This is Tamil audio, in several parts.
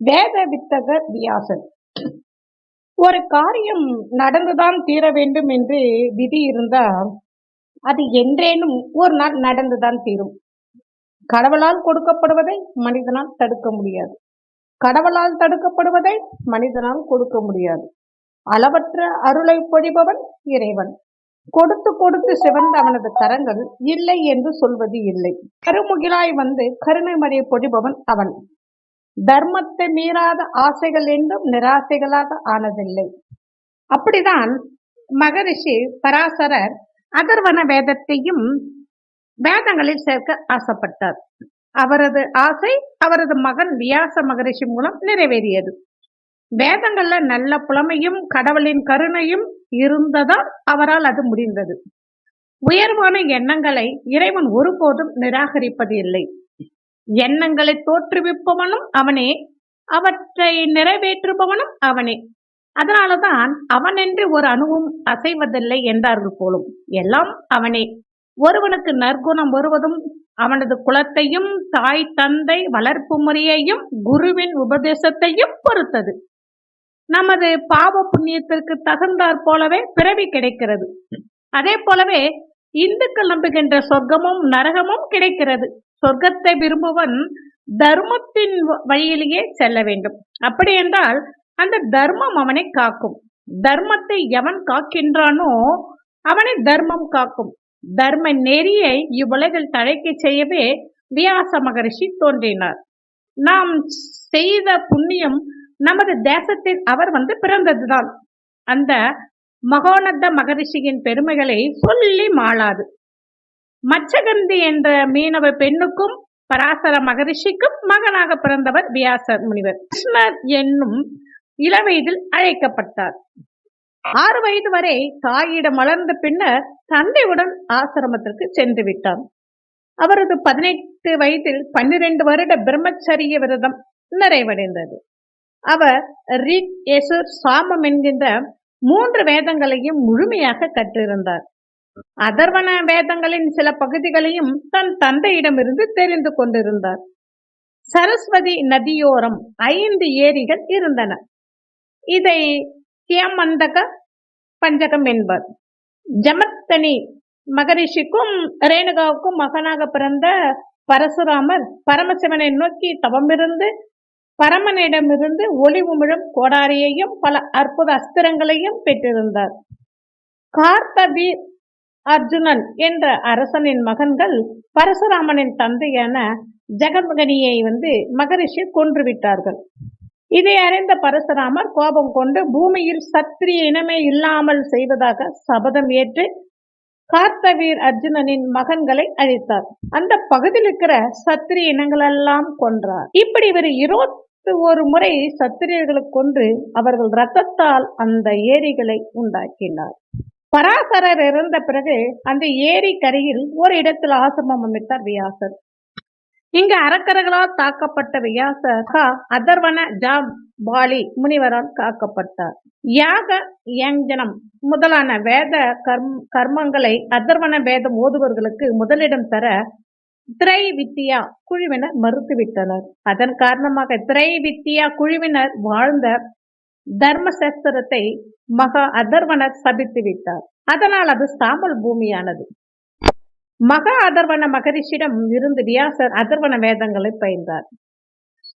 வேத வித்தகர் வியாசன் ஒரு காரியம் நடந்துதான் தீர வேண்டும் என்று விதி இருந்தால் அது என்றேனும் ஒரு நாள் நடந்துதான் தீரும். கடவுளால் கொடுக்கப்படுவதை மனிதனால் தடுக்க முடியாது. கடவுளால் தடுக்கப்படுவதை மனிதனால் கொடுக்க முடியாது. அளவற்ற அருளை பொழிபவன் இறைவன். கொடுத்து கொடுத்து சிவந்த அவனது கரங்கள் இல்லை என்று சொல்வது இல்லை. கருமுகிலாய் வந்து கருணை மறையை பொழிபவன் அவன். தர்மத்தை மீறாத ஆசைகள் என்றும் நிராசைகளாக ஆனதில்லை. அப்படிதான் மகரிஷி பராசரர் அதர்வன வேதத்தையும் வேதங்களில் சேர்க்க ஆசைப்பட்டார். அவரது ஆசை அவரது மகன் வியாச மகரிஷி மூலம் நிறைவேறியது. வேதங்கள்ல நல்ல புலமையும் கடவுளின் கருணையும் இருந்ததால் அவரால் அது முடிந்தது. உயர்வான எண்ணங்களை இறைவன் ஒருபோதும் நிராகரிப்பது இல்லை எண்ணங்களை தோற்றுவிப்பவனும் அவனே அவற்றை நிறைவேற்றுபவனும் அவனே. அதனாலதான் அவன் என்று ஒரு அணுவும் அசைவதில்லை என்றார்கள் போலும். எல்லாம் அவனே. ஒருவனுக்கு நற்குணம் வருவதும் அவனது குலத்தையும் தாய் தந்தை வளர்ப்பு முறையையும் குருவின் உபதேசத்தையும் பொறுத்தது. நமது பாவ புண்ணியத்திற்கு தகுந்தாற் போலவே பிறவி கிடைக்கிறது. அதே போலவே இந்துக்கள் நம்புகின்ற சொர்க்கமும் நரகமும் கிடைக்கிறது. சொர்க்கத்தை விரும்புவன் தர்மத்தின் வழியிலேயே செல்ல வேண்டும். அப்படி என்றால் அந்த தர்மம் அவனை காக்கும். தர்மத்தை எவன் காக்கின்றானோ அவனை தர்மம் காக்கும். தர்ம நெறியை இவ்வுலகில் தழைக்க செய்யவே வியாச மகரிஷி தோன்றினார். நாம் செய்த புண்ணியம் நமது தேசத்தில் அவர் வந்து பிறந்ததுதான். அந்த மகோனத மகரிஷியின் பெருமைகளை சொல்லி மாளாது. மச்சகந்தி என்ற மீனவ பெண்ணுக்கும் பராசர மகரிஷிக்கும் மகனாக பிறந்தவர் வியாசர் முனிவர். கிருஷ்ணர் என்னும் இளவயதில் அழைக்கப்பட்டார். ஆறு வயது வரை தாயிடம் வளர்ந்த பின்னர் தந்தையுடன் ஆசிரமத்திற்கு சென்று விட்டார். அவரது பதினெட்டு வயதில் பன்னிரண்டு வருட பிரம்மச்சரிய விரதம் நிறைவடைந்தது. அவர் ரிக் எசுர் சாமம் என்கின்ற மூன்று வேதங்களையும் முழுமையாக கற்றிருந்தார். அதர்வன வேதங்களின் சில பகுதிகளையும் தன் தந்தையிடமிருந்து தெரிந்து கொண்டிருந்தார். சரஸ்வதி நதியோரம் ஐந்து ஏரிகள் இருந்தன. இதை தியமந்தக பஞ்சகம் என்பர். ஜமத்தனி மகரிஷிக்கும் ரேணுகாவுக்கும் மகனாக பிறந்த பரசுராமர் பரமசிவனை நோக்கி தவமிருந்து பரமனிடமிருந்து ஒளி உமிழும் கோடாரியையும் பல அற்புத அஸ்திரங்களையும் பெற்றிருந்தார். கார்த்தவீர் அர்ஜுனன் என்ற அரசனின் மகன்கள் பரசுராமனின் தந்தையான ஜெகன்கனியை வந்து மகரிஷி கொன்று விட்டார்கள் இதை அறிந்த பரசுராமர் கோபம் கொண்டு பூமியில் சத்திரிய இனமே இல்லாமல் செய்வதாக சபதம் ஏற்று கார்த்தவீர் அர்ஜுனனின் மகன்களை அழித்தார். அந்த பகுதியில் இருக்கிற சத்திரிய இனங்களெல்லாம் கொன்றார். இப்படி இவர் இருபத்தி ஒரு முறை சத்திரியர்களை கொன்று அவர்கள் ரத்தத்தால் அந்த ஏரிகளை உண்டாக்கினார். பராசரர் இறந்த பிறகு அந்த ஏரி கரையில் ஒரு இடத்தில் ஆசிரமம் அமைத்தார் வியாசர். இங்கு அரக்கர்களால் தாக்கப்பட்ட வியாசர் அதர்வன ஜாம் பாலி முனிவரால் காக்கப்பட்டார். யாக யஞ்சனம் முதலான வேத கர்மங்களை அதர்வன வேதம் ஓதுவர்களுக்கு முதலிடம் தர திரை வித்தியா குழுவினர் மறுத்துவிட்டனர். அதன் காரணமாக திரை வித்தியா குழுவினர் வாழ்ந்த தர்மசஸ்திரத்தை மகா அதர்வனர் சபித்து விட்டார். அதனால் அது சாம்பல் பூமியானது. மகா அதர்வன மகரிஷிடம் இருந்து வியாசர் அதர்வன வேதங்களை பயின்றார்.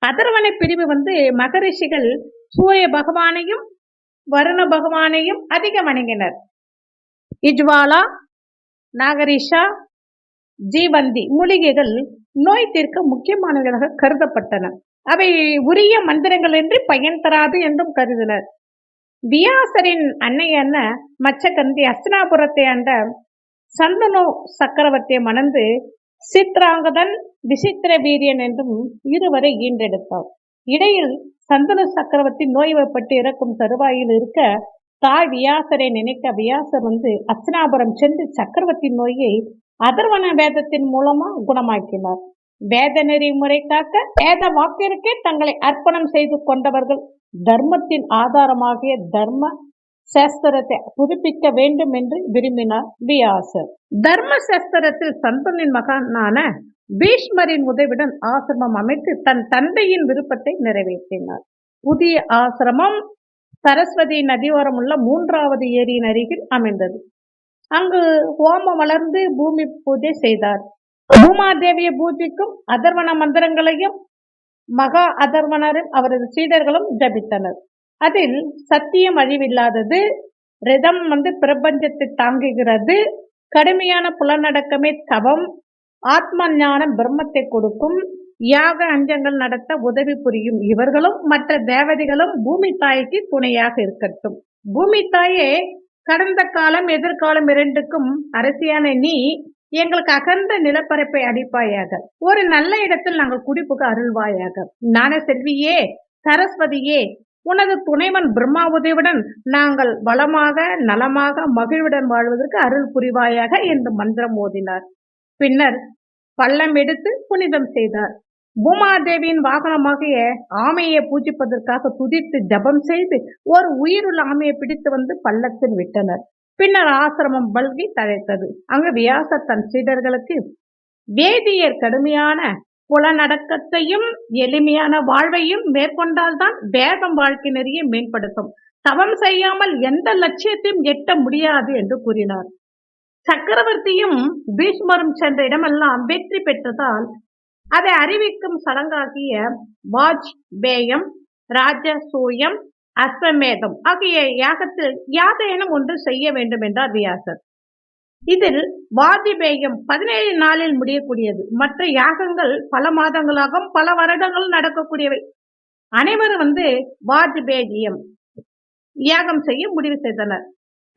அதர்வன பிரிவு வந்து மகரிஷிகள் சூரிய பகவானையும் வருண பகவானையும் அதிகம் வணங்கினர். இஜ்வாலா நாகரிஷா ஜீவந்தி மூலிகைகள் நோய் தீர்க்க முக்கியமானவர்களாக கருதப்பட்டன. அவை உரிய மந்திரங்கள் என்று பயன் தராது என்றும் கருதினர். வியாசரின் அன்னையான மச்சகந்தி அஸ்தினாபுரத்தை ஆண்ட சந்தனு சக்கரவர்த்தியை மணந்து சித்ராங்கதன் விசித்திர வீரியன் என்றும் இருவரை ஈண்டெடுத்தார் இடையில் சந்தனு சக்கரவர்த்தி நோய்வப்பட்டு இறக்கும் தருவாயில் இருக்க தாய் வியாசரை நினைக்க வியாசர் வந்து அஸ்தினாபுரம் சென்று சக்கரவர்த்தி நோயை அதர்வன வேதத்தின் மூலமா குணமாக்கினார். வேத நெறிமுறை காக்க வேத வாக்கிற்கே தங்களை அர்ப்பணம் செய்து கொண்டவர்கள் தர்மத்தின் ஆதாரமாகிய தர்ம சாஸ்திரத்தை புதுப்பிக்க வேண்டும் என்று விரும்பினார் வியாசர். தர்ம சாஸ்திரத்தில் சந்தனின் மகனான பீஷ்மரின் உதவியுடன் ஆசிரமம் அமைத்து தன் தந்தையின் விருப்பத்தை நிறைவேற்றினார். புதிய ஆசிரமம் சரஸ்வதி நதியோரம் உள்ள மூன்றாவது ஏரியின் அருகில் அமைந்தது. அங்கு ஹோமம் வளர்ந்து பூமி பூஜை செய்தார். பூமாதேவியை பூஜிக்கும் அதர்வன மந்திரங்களையும் மகா அதர்வனரும் அவரது சீடர்களும் ஜபித்தனர். அதில் சத்தியம் அழிவில்லாதது ரிதம் வந்து பிரபஞ்சத்தை தாங்குகிறது கடுமையான புலநடக்கமே தவம் ஆத்ம ஞானம் பிரம்மத்தை கொடுக்கும் யாக அஞ்சங்கள் நடத்த உதவி புரியும் இவர்களும் மற்ற தேவதைகளும் பூமி தாய்க்கு துணையாக இருக்கட்டும். பூமி தாயே கடந்த காலம் எதிர்காலம் இரண்டுக்கும் அரசியான நீ எங்களுக்கு அகர்ந்த நிலப்பரப்பை அடிப்பாயாக. ஒரு நல்ல இடத்தில் நாங்கள் குடிப்புக்கு அருள்வாயாக. ஞான செல்வியே சரஸ்வதியே உனது துணைவன் பிரம்மா உதவியுடன் நாங்கள் வளமாக நலமாக மகிழ்வுடன் வாழ்வதற்கு அருள் புரிவாயாக என்று மந்திரம் ஓதினார். பின்னர் பள்ளம் எடுத்து புனிதம் செய்தார். பூமாதேவியின் வாகனமாகிய ஆமையை பூஜிப்பதற்காக துதித்து ஜபம் செய்து ஒரு உயிருள்ள ஆமையை பிடித்து வந்து பள்ளத்தில் விட்டனர். பின்னர் ஆசிரமம் பல்கி தழைத்தது. அங்கு வியாச தன் சீடர்களுக்கு வேதியர் கடுமையான புலநடக்கத்தையும் எளிமையான வாழ்வையும் மேற்கொண்டால்தான் வேதம் வாழ்க்கை நெறிய மேம்படுத்தும். தவம் செய்யாமல் எந்த லட்சியத்தையும் எட்ட முடியாது என்று கூறினார். சக்கரவர்த்தியும் பீஷ்மரும் சென்ற இடமெல்லாம் வெற்றி பெற்றதால் அதை அறிவிக்கும் சடங்காகிய வாஜ் பேயம் ராஜசூயம் அஸ்வமேதம் ஆகிய யாகத்தில் யாதேனும் ஒன்று செய்ய வேண்டும் என்றார் வியாசர். இதில் வாஜிபேயம் பதினேழு நாளில் முடியக்கூடியது. மற்ற யாகங்கள் பல மாதங்களாகவும் பல வருடங்கள் நடக்கக்கூடியவை. அனைவரும் வந்து வாஜ்பேயம் யாகம் செய்ய முடிவு செய்தனர்.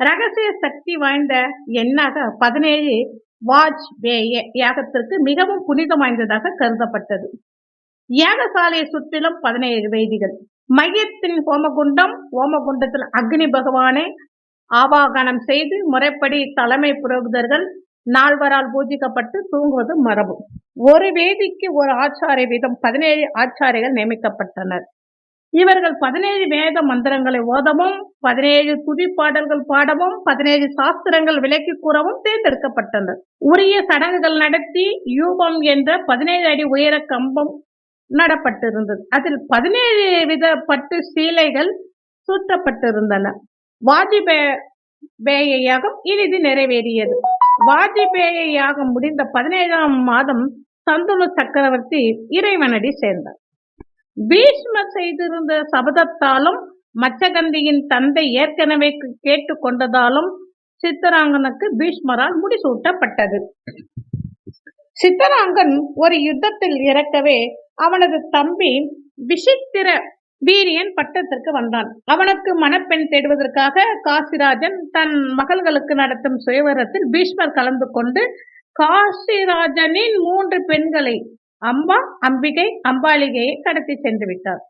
ரகசிய சக்தி வாய்ந்த எண்ணாக பதினேழு வாஜ்பேய யாகத்திற்கு மிகவும் புனிதம் வாய்ந்ததாக கருதப்பட்டது. யாகசாலையை சுற்றிலும் பதினேழு வேதிகள். மையத்தின் ஹோமகுண்டம் ஹோமகுண்டத்தில் அக்னி பகவானை ஆவாகனம் செய்து முறைப்படி தலைமை புரோகிதர்கள் நால்வரால் பூஜிக்கப்பட்டு தூங்குவது மரபு. ஒரு வேதிக்கு ஒரு ஆச்சாரிய வீதம் பதினேழு ஆச்சாரிகள் நியமிக்கப்பட்டனர். இவர்கள் பதினேழு வேத மந்திரங்களை ஓதவும் பதினேழு துதிப்பாடல்கள் பாடவும் பதினேழு சாஸ்திரங்கள் விலக்கி கூறவும் தேர்ந்தெடுக்கப்பட்டனர் உரிய சடங்குகள் நடத்தி யூபம் என்ற பதினேழு அடி உயர கம்பம் நடப்பட்டிருந்தது. அதில் பதினேழு வித பட்டு சீலைகள் சுற்றப்பட்டிருந்தன. வாஜிபேய யாகம் இனிது நிறைவேறியது. வாஜிபேய யாகம் முடிந்த பதினேழாம் மாதம் சந்துணு சக்கரவர்த்தி இறைவனடி சேர்ந்தார். பீஷ்மர் செய்திருந்த சபதத்தாலும் மச்சகந்தியின் தந்தை ஏற்கனவே கேட்டுக்கொண்டதாலும் சித்தராங்கனுக்கு பீஷ்மரால் முடிசூட்டப்பட்டது. சித்தராங்கன் ஒரு யுத்தத்தில் இறக்கவே அவனது தம்பி விசித்திர வீரியன் பட்டத்திற்கு வந்தான். அவனுக்கு மணப்பெண் தேடுவதற்காக காசிராஜன் தன் மகள்களுக்கு நடத்தும் சுயவரத்தில் பீஷ்மர் கலந்து கொண்டு காசிராஜனின் மூன்று பெண்களை அம்பா அம்பிகை அம்பாளிகையை கடத்தி சென்று விட்டார்.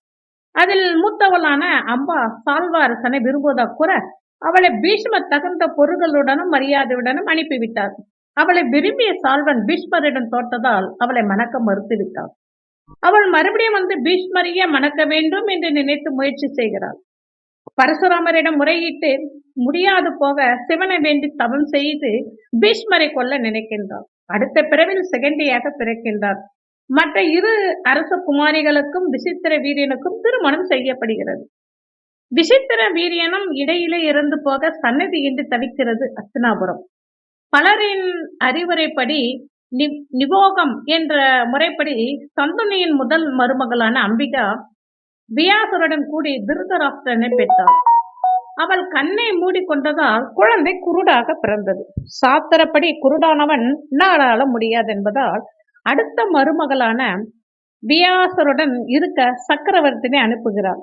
அதில் மூத்தவளான அம்பா சால்வாரசனை விரும்புவதாக கூற அவளை பீஷ்ம தகுந்த பொருள்களுடனும் மரியாதையுடனும் அனுப்பிவிட்டார். அவளை விரும்பிய சால்வன் பீஷ்மரிடம் தோட்டதால் அவளை மணக்க மறுத்துவிட்டார். அவள் மறுபடியும் வந்து பீஷ்மரிய மணக்க வேண்டும் என்று நினைத்து முயற்சி செய்கிறாள். பரசுராமரிடம் முறையிட்டு முடியாது போக சிவனை வேண்டி தவம் செய்து பீஷ்மரை கொல்ல நினைக்கின்றார் அடுத்த பிறவில் செகண்டியாக பிறக்கின்றார். மற்ற இரு அரச குமாரிகளுக்கும் விசித்திர வீரியனுக்கும் திருமணம் செய்யப்படுகிறது. விசித்திர வீரியனும் இடையிலே இறந்து போக சன்னதியின்றி தவிக்கிறது அஸ்தினாபுரம். பலரின் அறிவுரைப்படி நிவோகம் என்ற முறைப்படி சந்துனியின் முதல் மருமகளான அம்பிகா வியாசருடன் கூடி திருதராஷ்டிரனை பெற்றார் அவள் கண்ணை மூடிக்கொண்டதால் குழந்தை குருடாக பிறந்தது. சாத்திரப்படி குருடானவன் நாடாள முடியாது என்பதால் அடுத்த மருமகளான வியாசருடன் இருக்க சக்கரவர்த்தினை அனுப்புகிறார்.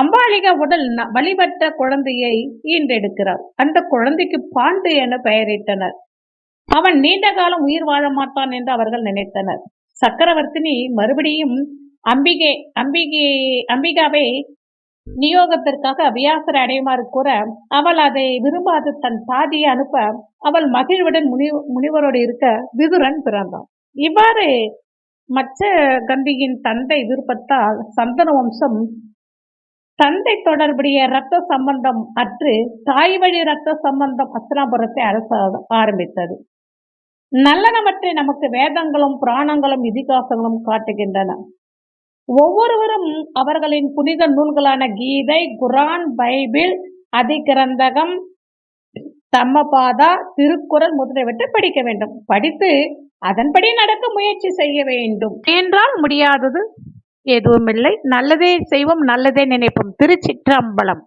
அம்பாளிகா உடல் வழிபட்ட குழந்தையை ஈன்றெடுக்கிறார். அந்த குழந்தைக்கு பாண்டு என பெயரிட்டனர். அவன் நீண்ட காலம் உயிர் வாழ மாட்டான் என்று அவர்கள் நினைத்தனர். சக்கரவர்த்தினி மறுபடியும் அம்பிகை அம்பிகை அம்பிகாவை நியோகத்திற்காக வியாசரை அடையுமாறு கூற அவள் அதை விரும்பாது தன் சாதியை அனுப்ப அவள் மகிழ்வுடன் முனி முனிவரோடு இருக்க விதுரன் பிறந்தான். இவ்வாறு மச்ச கந்தியின் தந்தை விருப்பத்தால் சந்தன வம்சம் தந்தை தொடர்புடைய இரத்த சம்பந்தம் அற்று தாய் வழி இரத்த சம்பந்தம் அஸ்தினாபுரத்தை அரச ஆரம்பித்தது. நல்லனவற்றை நமக்கு வேதங்களும் புராணங்களும் இதிகாசங்களும் காட்டுகின்றன. ஒவ்வொருவரும் அவர்களின் புனித நூல்களான கீதை குரான் பைபிள் அதிகிரந்தகம் தம்மபாதா திருக்குறள் முதலியவற்றை படிக்க வேண்டும். படித்து அதன்படி நடக்க முயற்சி செய்ய வேண்டும். என்றால் முடியாதது எதுவுமில்லை. நல்லதே செய்வோம் நல்லதே நினைப்போம். திருச்சிற்றம்பலம்.